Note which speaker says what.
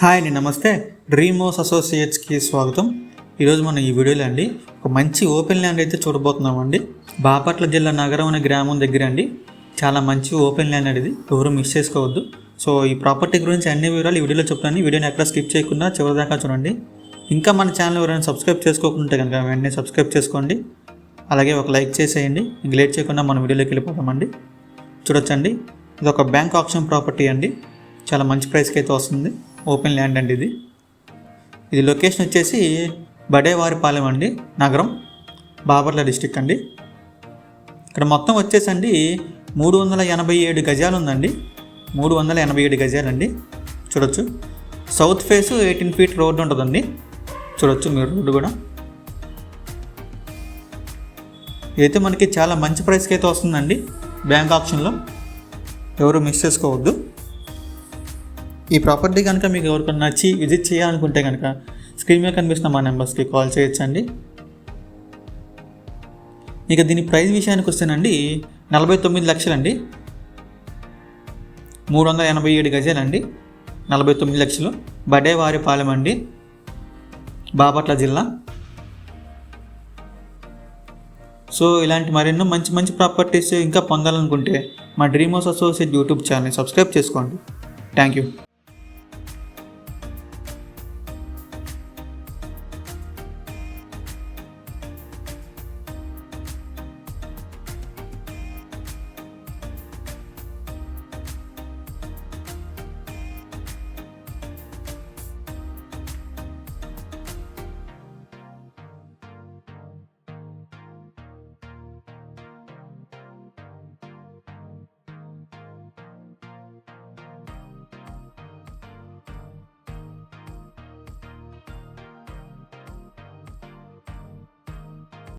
Speaker 1: Hi అండి నమస్తే. డ్రీమోస్ అసోసియేట్స్కి స్వాగతం. ఈరోజు మనం ఈ వీడియోలో అండి ఒక మంచి ఓపెన్ ల్యాండ్ అయితే చూడబోతున్నామండి. బాపట్ల జిల్లా నగరం అనే గ్రామం దగ్గర అండి. చాలా మంచి ఓపెన్ ల్యాండ్ అనేది ఎవరు మిస్ చేసుకోవద్దు. సో ఈ ప్రాపర్టీ గురించి అన్ని వివరాలు ఈ వీడియోలో చెప్తాను ఈ వీడియోని ఎక్కడ స్కిప్ చేయకుండా చివరిదాకా చూడండి. ఇంకా మన ఛానల్ ఎవరైనా సబ్స్క్రైబ్ చేసుకోకుంటే కనుక వెంటనే సబ్స్క్రైబ్ చేసుకోండి. అలాగే ఒక లైక్ చేసేయండి. ఇంక లేట్ చేయకుండా మనం వీడియోలోకి వెళ్ళిపోతామండి చూడొచ్చండి. ఇది ఒక బ్యాంక్ ఆప్షన్ ప్రాపర్టీ అండి. చాలా మంచి ప్రైస్కి అయితే వస్తుంది. ఓపెన్ ల్యాండ్ అండి ఇది. ఇది లొకేషన్ వచ్చేసి బడేవారిపాలెం అండి నగరం బాపట్ల డిస్టిక్ అండి. ఇక్కడ మొత్తం వచ్చేసండి మూడు వందల ఎనభై ఏడు గజాలు ఉందండి. మూడు వందల ఎనభై ఏడు గజాలండి. చూడొచ్చు. South face eighteen feet road ఉంటుందండి. చూడొచ్చు మీరు రోడ్డు కూడా. ఇదైతే మనకి చాలా మంచి ప్రైస్కి అయితే వస్తుందండి. బ్యాంక్ ఆప్షన్లో. ఎవరు మిస్ చేసుకోవద్దు. ఈ ప్రాపర్టీ కనుక మీకు ఎవరికైనా నచ్చి విజిట్ చేయాలనుకుంటే కనుక స్క్రీన్ మీద కనిపిస్తున్న మా నెంబర్స్కి కాల్ చేయొచ్చండి. ఇక దీని ప్రైస్ విషయానికి వస్తేనండి నలభై తొమ్మిది లక్షలండి. మూడు వందల ఎనభై ఏడు గజాలండి. నలభై తొమ్మిది లక్షలు. బడేవారిపాలెం అండి. బాపట్ల జిల్లా. సో ఇలాంటి మరెన్నో మంచి మంచి ప్రాపర్టీస్ ఇంకా పొందాలనుకుంటే మా dream house associate YouTube channel subscribe చేసుకోండి. Thank you.